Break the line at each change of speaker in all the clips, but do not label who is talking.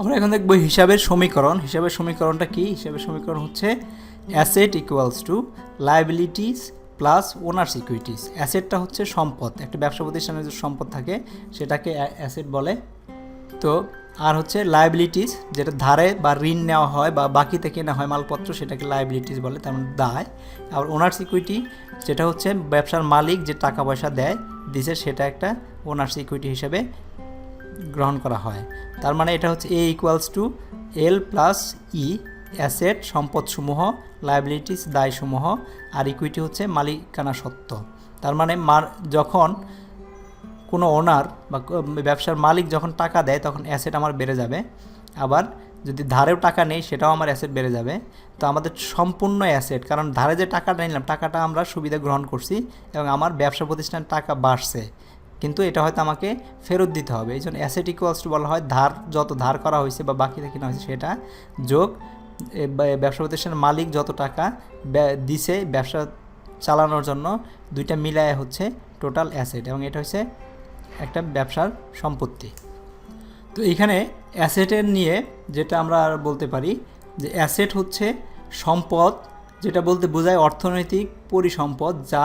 আমরা এখন দেখব হিসাবের সমীকরণ। হিসাবের সমীকরণটা কি? হিসাবের সমীকরণ হচ্ছে asset equals to liabilities plus owners equities অ্যাসেটটা হচ্ছে সম্পদ। একটা ব্যবসা প্রতিষ্ঠানের যে সম্পদ থাকে, সেটাকে অ্যাসেট বলে। তো, আর হচ্ছে লাইবিলিটিস যেটা ধারে বা ঋণ নেওয়া হয় বা বাকিতে কেনা হয় মালপত্র, সেটাকে লাইবিলিটিস বলে, তার মানে দায়। আবার ওনার্স ইকুইটি যেটা হচ্ছে ব্যবসার মালিক যে টাকা পয়সা দেয়, দিছে সেটা একটা ওনার্স ইকুইটি হিসেবে গ্রহণ করা হয়। তার মানে এটা হচ্ছে A equals to L plus E asset সম্পদসমূহ লাইবিলিটিস দায়সমূহ, আর ইকুইটি হচ্ছে মালিকানা সত্ত্ব। তার মানে মার, যখন কোনো ওনার বা ব্যবসার মালিক যখন টাকা দেয়, তখন অ্যাসেট আমার বেড়ে যাবে। আবার যদি ধারেও টাকা নেই, সেটাও আমার অ্যাসেট বেড়ে যাবে। তো আমাদের সম্পূর্ণ অ্যাসেট কারণ ধারে যে টাকাটা নিলাম, টাকাটা আমরা সুবিধা গ্রহণ করছি এবং আমার ব্যবসা প্রতিষ্ঠান টাকা বাড়ছে। কিন্তু এটা হয়তো আমাকে ফেরত দিতে হবে। এই জন্য অ্যাসেট ইকুয়ালস টু বলা হয় ধার, যত ধার করা হয়েছে বা বাকিতে কিনা হয়েছে সেটা যোগ ব্যবসা প্রতিষ্ঠানের মালিক যত টাকা দিছে ব্যবসা চালানোর জন্য দুইটা মিলায় হচ্ছে টোটাল অ্যাসেট এবং এটা হচ্ছে একটা ব্যবসার সম্পত্তি। তো এখানে অ্যাসেটের নিয়ে যেটা আমরা বলতে পারি যে অ্যাসেট হচ্ছে সম্পদ, যেটা বলতে বোঝায় অর্থনৈতিক পরিসম্পদ যা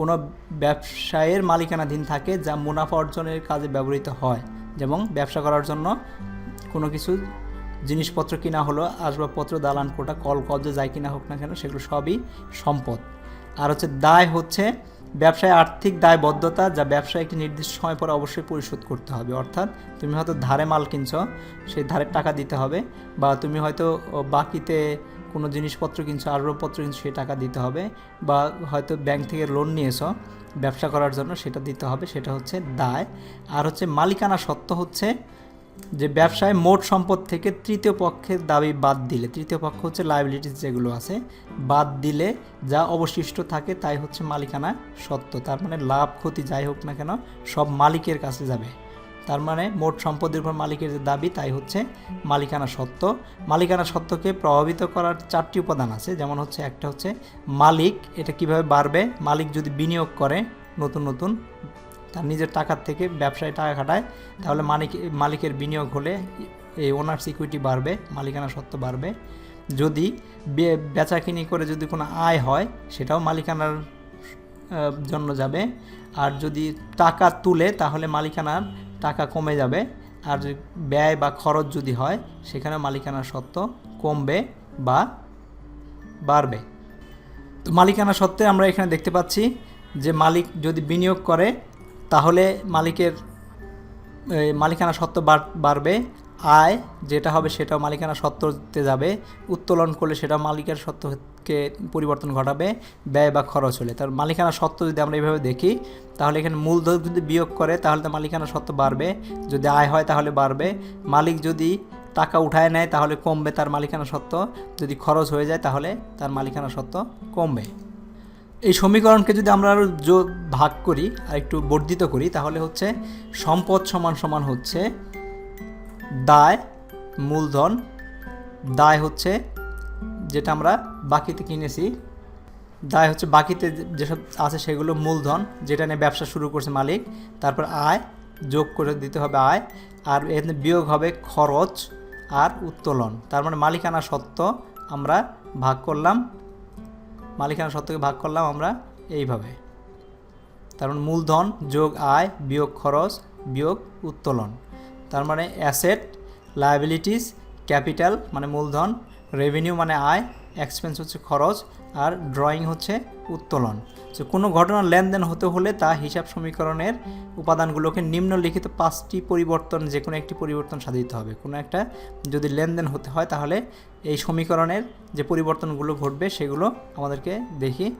কোনো ব্যবসায়ের মালিকানাধীন থাকে যা মুনাফা অর্জনের কাজে ব্যবহৃত হয়। যেমন ব্যবসা করার জন্য কোনো কিছু জিনিসপত্র কিনা হলো, আসবাবপত্র, দালান, কোটা, কল, কবজা, যাই কিনা হোক না কেন, সেগুলো সবই সম্পদ। আর হচ্ছে দায় হচ্ছে ব্যবসায় আর্থিক দায়বদ্ধতা যা ব্যবসায় একটি নির্দিষ্ট সময় পর অবশ্যই পরিশোধ করতে হবে। অর্থাৎ তুমি হয়তো ধারে মাল কিনছ, সেই ধারের টাকা দিতে হবে বা তুমি হয়তো বাকিতে কোনো জিনিসপত্র কিনছো আসবাবপত্র কিনছো, সেই টাকা দিতে হবে। বা হয়তো ব্যাংক থেকে লোন নিয়েছো, ব্যবসা করার জন্য সেটা দিতে হবে, সেটা হচ্ছে দায়। আর হচ্ছে মালিকানা সত্ত্ব হচ্ছে যে ব্যবসায় মোট সম্পদ থেকে তৃতীয় পক্ষের দাবি বাদ দিলে, তৃতীয় পক্ষ হচ্ছে লাইবিলিটিস যেগুলো আছে, বাদ দিলে যা অবশিষ্ট থাকে তাই হচ্ছে মালিকানা সত্ত্ব। তার মানে লাভ, ক্ষতি যাই হোক না কেন, সব মালিকের কাছে যাবে। তার মানে মোট সম্পদের উপর মালিকের যে দাবি, তাই হচ্ছে মালিকানা সত্ত্ব মালিকানা সত্ত্বকে প্রভাবিত করার চারটি উপাদান আছে, যেমন হচ্ছে একটা হচ্ছে মালিক, এটা কীভাবে বাড়বে? মালিক যদি বিনিয়োগ করে নতুন নতুন, তার নিজের টাকার থেকে ব্যবসায় টাকা খাটায়, তাহলে মালিক মালিকের বিনিয়োগ হলে এই ওনার্স ইকুইটি বাড়বে, মালিকানা সত্ত্ব বাড়বে। যদি বেচাকিনি করে যদি কোনো আয় হয়, সেটাও মালিকানার জন্য যাবে। আর যদি টাকা তুলে, তাহলে মালিকানার টাকা কমে যাবে। আর ব্যয় বা খরচ যদি হয়, সেখানে মালিকানা সত্ত্ব কমবে বা বাড়বে। তো মালিকানা সত্ত্বে আমরা এখানে দেখতে পাচ্ছি যে মালিক যদি বিনিয়োগ করে, তাহলে মালিকের মালিকানা সত্ত্ব বাড়- বাড়বে। আয়, যেটা হবে সেটাও মালিকানা সত্ত্বতে যাবে। উত্তোলন করলে সেটা মালিকের সত্ত্বকে পরিবর্তন ঘটাবে, ব্যয় বা খরচ হলে। তার মালিকানা সত্ত্ব যদি আমরা এইভাবে দেখি, তাহলে এখানে মূলধন যদি বিয়োগ করে, তাহলে তো মালিকানা সত্ত্ব বাড়বে। যদি আয় হয় তাহলে বাড়বে। মালিক যদি টাকা উঠায় নেয়, তাহলে কমবে তার মালিকানা সত্ত্ব যদি খরচ হয়ে যায়, তাহলে তার মালিকানা সত্ত্ব কমবে। এই সমীকরণকে যদি আমরা আরও যোগ ভাগ করি আর একটু বর্ধিত করি, তাহলে হচ্ছে সম্পদ সমান সমান হচ্ছে দায়, মূলধন। দায় হচ্ছে যেটা আমরা বাকিতে কিনেছি। দায় হচ্ছে বাকিতে যেসব আছে সেগুলো মূলধন, যেটা নিয়ে ব্যবসা শুরু করছে মালিক, তারপর আয় যোগ করে দিতে হবে আয়, আর এখানে বিয়োগ হবে খরচ আর উত্তোলন। তার মানে মালিকানা সত্ত্ব আমরা ভাগ করলাম, মালিকানা সত্ত্বকে ভাগ করলাম আমরা এইভাবে। তার মানে মূলধন যোগ আয়, বিয়োগ খরচ, বিয়োগ উত্তোলন। তার মানে অ্যাসেট, লায়াবিলিটিস, ক্যাপিটাল মানে মূলধন, রেভিনিউ মানে আয়, এক্সপেন্স হচ্ছে খরচ, আর ড্রয়িং হচ্ছে উত্তোলন। তো কোনো ঘটনার লেনদেন হতে হলে তা হিসাব সমীকরণের উপাদানগুলোকে নিম্নলিখিত পাঁচটি পরিবর্তন যে কোনো একটি পরিবর্তন সাধিত হবে। কোনো একটা যদি লেনদেন হতে হয়, তাহলে এই সমীকরণের যে পরিবর্তনগুলো ঘটবে, সেগুলো আমাদেরকে দেখি।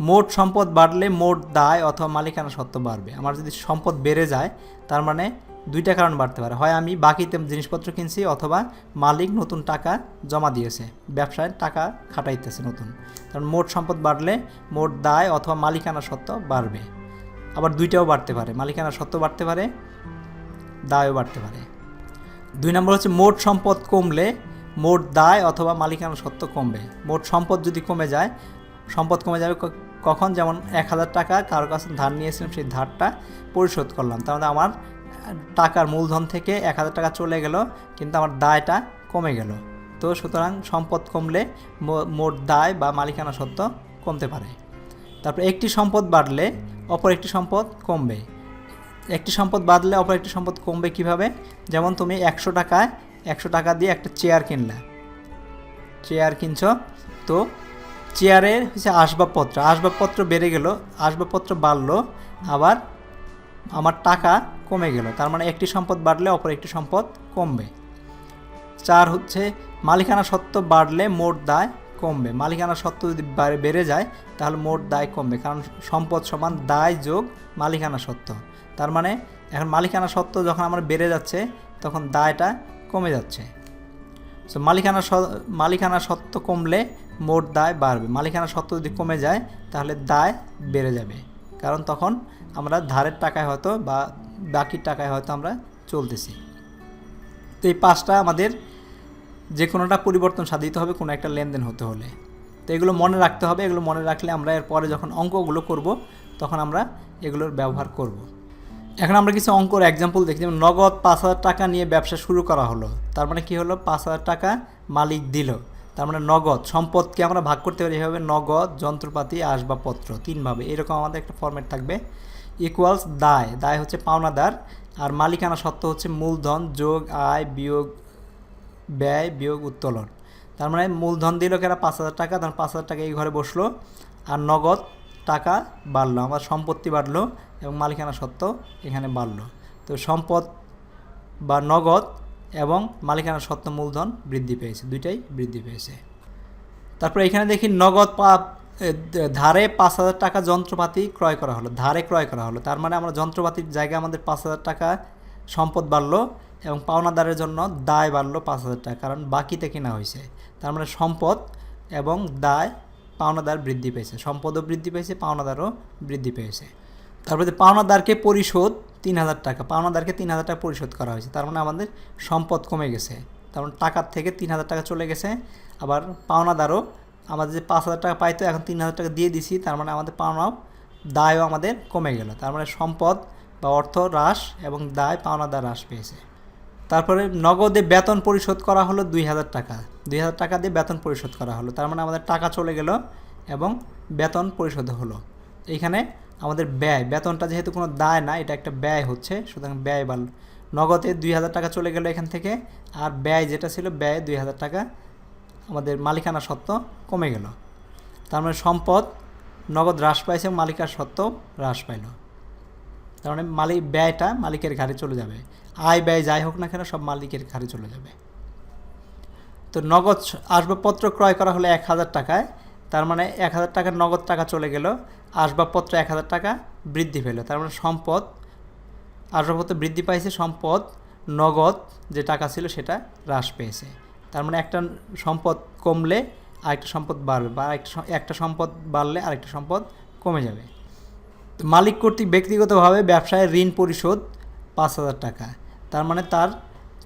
মোট সম্পদ বাড়লে মোট দায় অথবা মালিকানা সত্ত্ব বাড়বে। আমার যদি সম্পদ বেড়ে যায়, তার মানে দুইটা কারণ বাড়তে পারে। হয় আমি বাকিতে জিনিসপত্র কিনছি অথবা মালিক নতুন টাকা জমা দিয়েছে, ব্যবসায় টাকা খাটাইতেছে নতুন। কারণ মোট সম্পদ বাড়লে মোট দায় অথবা মালিকানা সত্ত্ব বাড়বে। আবার দুইটাও বাড়তে পারে, মালিকানা সত্ত্ব বাড়তে পারে, দায়ও বাড়তে পারে। দুই নম্বর হচ্ছে মোট সম্পদ কমলে মোট দায় অথবা মালিকানা সত্ত্ব কমবে। মোট সম্পদ যদি কমে যায়, সম্পদ কমে যাবে কখন? যেমন এক হাজার টাকা কারোর কাছে ধার নিয়েছিলাম, সেই ধারটা পরিশোধ করলাম। তার মানে আমার টাকার মূলধন থেকে এক হাজার টাকা চলে গেল, কিন্তু আমার দায়টা কমে গেল। তো সুতরাং সম্পদ কমলে মোট দায় বা মালিকানা সত্ত্ব কমতে পারে। তারপর একটি সম্পদ বাড়লে অপর একটি সম্পদ কমবে। একটি সম্পদ বাড়লে অপর একটি সম্পদ কমবে কীভাবে? যেমন তুমি একশো টাকায় একশো টাকা দিয়ে একটা চেয়ার কিনলা। চেয়ার কিনছ, তো চেয়ারের হচ্ছে আসবাবপত্র। আসবাবপত্র বেড়ে গেল, আসবাবপত্র বাড়লো, আবার আমার টাকা কমে গেল। তার মানে একটি সম্পদ বাড়লে অপর একটি সম্পদ কমবে। চার হচ্ছে, মালিকানা সত্ত্ব বাড়লে মোট দায় কমবে। মালিকানা সত্ত্ব যদি বাড়ে- যায়, তাহলে মোট দায় কমবে। কারণ সম্পদ সমান দায় যোগ মালিকানা সত্ত্ব। তার মানে এখন মালিকানা সত্ত্ব যখন আমার বেড়ে যাচ্ছে, তখন দায়টা কমে যাচ্ছে। সো মালিকানা মালিকানা সত্ত্ব কমলে মোট দায় বাড়বে। মালিকানা সত্ত্ব যদি কমে যায়, তাহলে দায় বেড়ে যাবে। কারণ তখন আমরা ধারের টাকায় হয়তো বা বাকির টাকায় হয়তো আমরা চলতেছি। তো এই পাঁচটা আমাদের যে কোনোটা পরিবর্তন সাধিত হবে কোনো একটা লেনদেন হতে হলে। তো এগুলো মনে রাখতে হবে, এগুলো মনে রাখলে আমরা এর পরে যখন অঙ্কগুলো করব, তখন আমরা এগুলোর ব্যবহার করব। এখন আমরা কিছু অঙ্কর এক্সাম্পল দেখি, যেমন নগদ পাঁচ হাজার টাকা নিয়ে ব্যবসা শুরু করা হলো। তার মানে কি হলো? পাঁচ হাজার টাকা মালিক দিল। তার মানে নগদ, সম্পদকে আমরা ভাগ করতে পারি এভাবে নগদ, যন্ত্রপাতি, আসবাবপত্র, তিনভাবে। এরকম আমাদের একটা ফর্মেট থাকবে। ইকুয়ালস দায়। দায় হচ্ছে পাওনাদার। আর মালিকানা সত্ত্ব হচ্ছে মূলধন, যোগ, আয়, বিয়োগ, ব্যয়, বিয়োগ, উত্তোলন। তার মানে মূলধন দিল কেনা পাঁচ হাজার টাকা তখন পাঁচ হাজার টাকা এই ঘরে বসল। আর নগদ টাকা বাড়লো। আমার সম্পত্তি বাড়লো এবং মালিকানা সত্ত্ব এখানে বাড়লো। তো সম্পদ বা নগদ এবং মালিকানা সত্ত্ব মূলধন বৃদ্ধি পেয়েছে, দুইটাই বৃদ্ধি পেয়েছে। তারপর এখানে দেখি নগদ ধারে পাঁচ হাজার টাকা যন্ত্রপাতি ক্রয় করা হলো, ধারে ক্রয় করা হলো। তার মানে আমরা যন্ত্রপাতির জায়গায় আমাদের পাঁচ হাজার টাকা সম্পদ বাড়লো এবং পাওনাদারের জন্য দায় বাড়লো পাঁচ হাজার টাকা, কারণ বাকিতে কেনা হয়েছে। তার মানে সম্পদ এবং দায় পাওনাদার বৃদ্ধি পেয়েছে, সম্পদও বৃদ্ধি পেয়েছে, পাওনাদারও বৃদ্ধি পেয়েছে। তারপরে পাওনাদারকে পরিশোধ তিন হাজার টাকা, পাওনাদারকে তিন হাজার টাকা পরিশোধ করা হয়েছে। তার মানে আমাদের সম্পদ কমে গেছে। তার মানে টাকার থেকে তিন হাজার টাকা চলে গেছে, আবার পাওনাদারও আমাদের যে পাঁচ হাজার টাকা পাইতো এখন তিন হাজার টাকা দিয়ে দিছি, তার মানে আমাদের পাওনাও, দায়ও আমাদের কমে গেল। তার মানে সম্পদ বা অর্থ হ্রাস এবং দায় পাওনাদার হ্রাস পেয়েছে। তারপরে নগদে বেতন পরিশোধ করা হলো দুই হাজার টাকা। দুই হাজার টাকা দিয়ে বেতন পরিশোধ করা হলো। তার মানে আমাদের টাকা চলে গেল এবং বেতন পরিশোধ হলো। এইখানে আমাদের ব্যয়, বেতনটা যেহেতু কোনো দায় না, এটা একটা ব্যয় হচ্ছে, সুতরাং ব্যয় বাড়ল নগদে দুই হাজার টাকা চলে গেল এখান থেকে, আর ব্যয় যেটা ছিল ব্যয় দুই হাজার টাকা আমাদের মালিকানা সত্ত্ব কমে গেল। তার মানে সম্পদ নগদ হ্রাস পাইছে, মালিকার সত্ত্ব হ্রাস পাইল। তার মানে মালিক ব্যয়টা মালিকের ঘাড়ে চলে যাবে। আয়, ব্যয় যাই হোক না কেন, সব মালিকের ঘাড়ে চলে যাবে। তো নগদ আসবাবপত্র ক্রয় করা হলো এক হাজার টাকায়, তার মানে এক হাজার টাকার নগদ টাকা চলে গেল। আসবাবপত্র এক হাজার টাকা বৃদ্ধি পেল। তার মানে সম্পদ, আসবাবপত্র বৃদ্ধি পাইছে, সম্পদ, নগদ যে টাকা ছিল সেটা হ্রাস পেয়েছে। তার মানে একটা সম্পদ কমলে আরেকটা সম্পদ বাড়বে বা একটা একটা সম্পদ বাড়লে আরেকটা সম্পদ কমে যাবে। মালিক কর্তৃক ব্যক্তিগতভাবে ব্যবসায় ঋণ পরিশোধ পাঁচ হাজার টাকা। তার মানে তার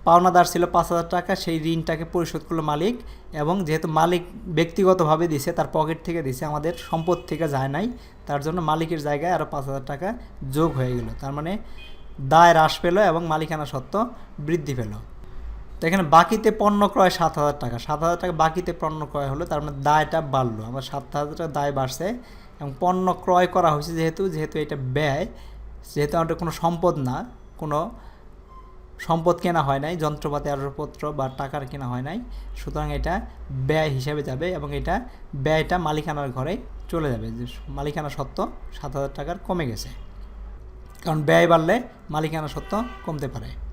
পাওনাদার ছিল পাঁচ হাজার টাকা, সেই ঋণটাকে পরিশোধ করল মালিক এবং যেহেতু মালিক ব্যক্তিগতভাবে দিছে, তার পকেট থেকে দিছে, আমাদের সম্পদ থেকে যায় নাই, তার জন্য মালিকের জায়গায় আরও পাঁচ হাজার টাকা যোগ হয়ে গেল। তার মানে দায় হ্রাস পেল এবং মালিকানা সত্ত্ব বৃদ্ধি পেল। তো এখানে বাকিতে পণ্য ক্রয় সাত হাজার টাকা। সাত হাজার টাকা বাকিতে পণ্য ক্রয় হলো, তার মানে দায়টা বাড়লো। আমার সাত হাজার টাকা দায় বাড়ছে এবং পণ্য ক্রয় করা হয়েছে যেহেতু যেহেতু এটা ব্যয়, যেহেতু আমাদের কোনো সম্পদ না, কোনো সম্পদ কেনা হয় নাই, যন্ত্রপাতি, আসবাবপত্র বা টাকার কেনা হয় নাই। সুতরাং এটা ব্যয় হিসাবে যাবে এবং এটা ব্যয়টা মালিকানার ঘরে চলে যাবে। যে মালিকানা সত্ত্ব সাত হাজার টাকার কমে গেছে। কারণ ব্যয় বাড়লে মালিকানা সত্ত্ব কমতে পারে।